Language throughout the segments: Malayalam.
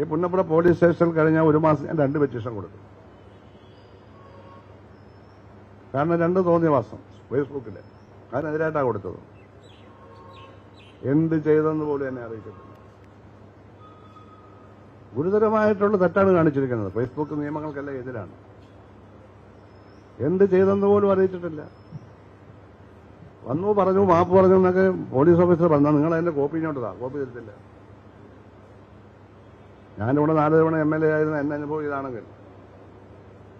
ഈ പുന്നപ്പുറ പോലീസ് സ്റ്റേഷനിൽ കഴിഞ്ഞ ഒരു മാസം ഞാൻ രണ്ട് പെറ്റീഷൻ കൊടുത്തു. കാരണം രണ്ട് തോന്നിയ മാസം ഫേസ്ബുക്കിൽ അതിനെതിരായിട്ടാണ് കൊടുത്തത്. എന്ത് ചെയ്തെന്ന് പോലും എന്നെ അറിയിച്ചിട്ടില്ല. ഗുരുതരമായിട്ടുള്ള തെറ്റാണ് കാണിച്ചിരിക്കുന്നത്. ഫേസ്ബുക്ക് നിയമങ്ങൾക്കെല്ലാം എതിരാണ്. എന്ത് ചെയ്തെന്ന് പോലും അറിയിച്ചിട്ടില്ല. വന്നു പറഞ്ഞു മാപ്പ് പറഞ്ഞു എന്നൊക്കെ പോലീസ് ഓഫീസർ പറഞ്ഞാൽ നിങ്ങൾ അതിന്റെ കോപ്പി ഇങ്ങോട്ടതാ കോപ്പി തരത്തില്ല. ഞാനിവിടെ നാല് തവണ എം എൽ എ ആയിരുന്ന എന്നെ അനുഭവം ഇതാണെങ്കിൽ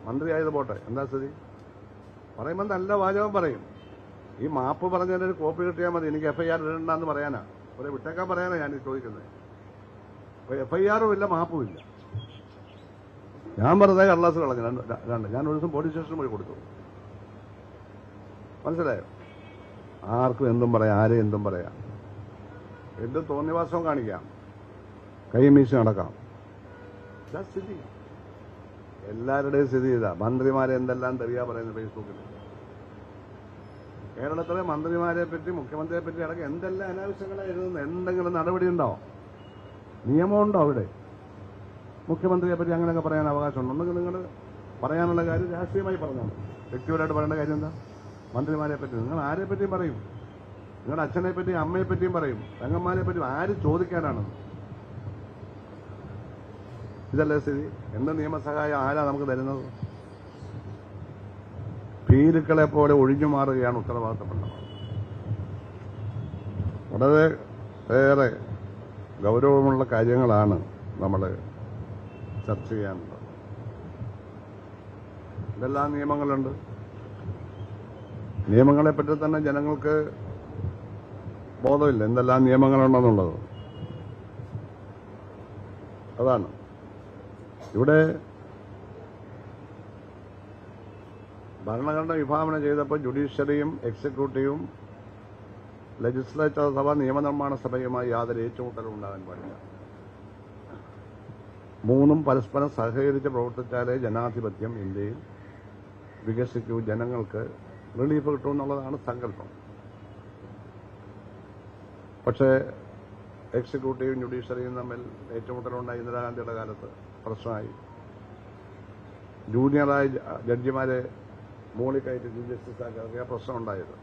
മന്ത്രിയായത് പോട്ടെ എന്താ സ്ഥിതി? പറയുമ്പോൾ നല്ല വാചകം പറയും. ഈ മാപ്പ് പറഞ്ഞതിന് ഒരു കോപ്പി കിട്ടിയാൽ മതി എനിക്ക് എഫ് ഐ ആർ ഇടണ്ടെന്ന് പറയാനാ. ഒരു വിട്ടേക്കാൻ പറയാനാ ഞാൻ ചോദിക്കുന്നത്. എഫ് ഐ ആറും ഇല്ല മാപ്പും ഇല്ല. ഞാൻ വെറുതെ കടലാസ് കളഞ്ഞു രണ്ട് രണ്ട്. ഞാൻ ഒരു ദിവസം പോലീസ് സ്റ്റേഷൻ വഴി കൊടുത്തു. മനസ്സിലായോ? ആർക്കും എന്തും പറയാം ആരെയും എന്തും പറയാം. എന്തും തോന്നിവാസവും കാണിക്കാം. കൈമീശ നടക്കാം. ഇതാ സ്ഥിതി എല്ലാവരുടെയും സ്ഥിതി ഇതാ. മന്ത്രിമാരെ എന്തെല്ലാം തെറിയാ പറയുന്നത് ഫേസ്ബുക്കിൽ കേരളത്തിലെ മന്ത്രിമാരെ പറ്റി മുഖ്യമന്ത്രിയെ പറ്റി അടക്കം എന്തെല്ലാം അനാവശ്യങ്ങളാണ് എഴുതുന്നത്? എന്തെങ്കിലും നടപടി ഉണ്ടോ? നിയമമുണ്ടോ അവിടെ? മുഖ്യമന്ത്രിയെ പറ്റി അങ്ങനെയൊക്കെ പറയാൻ അവകാശമുണ്ട്? ഒന്നെങ്കിൽ നിങ്ങൾ പറയാനുള്ള കാര്യം രാഷ്ട്രീയമായി പറഞ്ഞാൽ മതി. വ്യക്തിപരമായിട്ട് പറയേണ്ട കാര്യം എന്താ? മന്ത്രിമാരെ പറ്റി. നിങ്ങൾ ആരെ പറ്റിയും പറയും. നിങ്ങളുടെ അച്ഛനെ പറ്റിയും അമ്മയെ പറ്റിയും പറയും. തങ്ങന്മാരെ പറ്റിയും ആര് ചോദിക്കാനാണ് ഇതല്ലേ സ്ഥിതി? എന്ത് നിയമസഹായം ആരാ നമുക്ക് തരുന്നത്? ഭീരുക്കളെ പോലെ ഒഴിഞ്ഞു മാറുകയാണ് ഉത്തരവാദിത്തപ്പെട്ടത് വളരെ ഏറെ ഗൗരവമുള്ള കാര്യങ്ങളാണ് നമ്മൾ ചർച്ച ചെയ്യാനുള്ളത്. ഇതെല്ലാം നിയമങ്ങളുണ്ട്. നിയമങ്ങളെ പറ്റി തന്നെ ജനങ്ങൾക്ക് ബോധമില്ല. എന്തെല്ലാം നിയമങ്ങളുണ്ടെന്നുള്ളത്. അതാണ്. ഇവിടെ ഭരണഘടന വിഭാവനം ചെയ്തപ്പോൾ ജുഡീഷ്യറിയും എക്സിക്യൂട്ടീവും ലെജിസ്ലേച്ചർ സഭ നിയമനിർമ്മാണ സഭയുമായി യാതൊരു ഏറ്റുമുട്ടലും ഉണ്ടാകാൻ പാടില്ല. മൂന്നും പരസ്പരം സഹകരിച്ച് പ്രവർത്തിച്ചാലേ ജനാധിപത്യം ഇന്ത്യയിൽ വികസിക്കൂ ജനങ്ങൾക്ക് റിലീഫ് കിട്ടും എന്നുള്ളതാണ് സങ്കല്പം. പക്ഷേ എക്സിക്യൂട്ടീവും ജുഡീഷ്യറിയും തമ്മിൽ ഏറ്റുമുട്ടലുണ്ടായി ഇന്ദിരാഗാന്ധിയുടെ കാലത്ത്. പ്രശ്നമായി. ജൂനിയറായ ജഡ്ജിമാരെ മുകളിൽ കയറ്റി ചീഫ് ജസ്റ്റിസ് ആക്കിയ പ്രശ്നം ഉണ്ടായത്.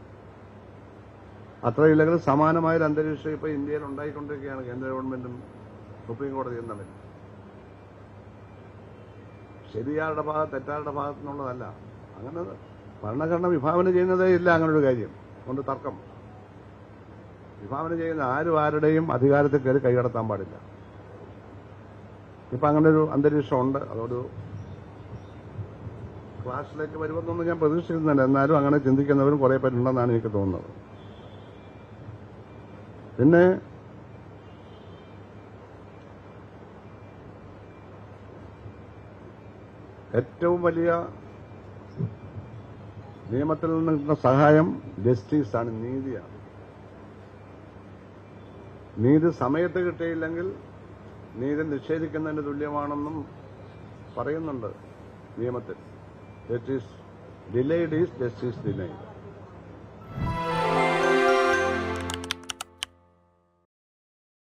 അത്രയില്ലെങ്കിൽ സമാനമായൊരു അന്തരീക്ഷം ഇപ്പൊ ഇന്ത്യയിൽ ഉണ്ടായിക്കൊണ്ടിരിക്കുകയാണ് കേന്ദ്ര ഗവൺമെന്റും സുപ്രീം കോടതിയും തമ്മിൽ. ശരിയാരുടെ ഭാഗത്ത് തെറ്റാരുടെ ഭാഗത്തു നിന്നുള്ളതല്ല അങ്ങനെ ഭരണഘടന വിഭാവനം ചെയ്യുന്നതേ ഇല്ല അങ്ങനൊരു കാര്യം. കൊണ്ട് തർക്കം. വിഭാവനം ചെയ്യുന്ന ആരും ആരുടെയും അധികാരത്തിൽ കയറി കൈകടത്താൻ പാടില്ല. ഇപ്പൊ അങ്ങനെ ഒരു അന്തരീക്ഷമുണ്ട്. അതൊരു ക്ലാസ്സിലേക്ക് വരുമെന്നൊന്നും ഞാൻ പ്രതീക്ഷിക്കുന്നില്ല. എന്നാലും അങ്ങനെ ചിന്തിക്കുന്നവരും കുറേ പേരുണ്ടെന്നാണ് എനിക്ക് തോന്നുന്നത്. പിന്നെ ഏറ്റവും വലിയ നിയമത്തിൽ നിന്ന് കിട്ടുന്ന സഹായം ജസ്റ്റിസാണ് നീതിയാണ്. നീതി സമയത്ത് കിട്ടിയില്ലെങ്കിൽ നീതി നിഷേധിക്കുന്നതിന് തുല്യമാണെന്നും പറയുന്നുണ്ട് നിയമത്തിൽ. Justice delayed is justice denied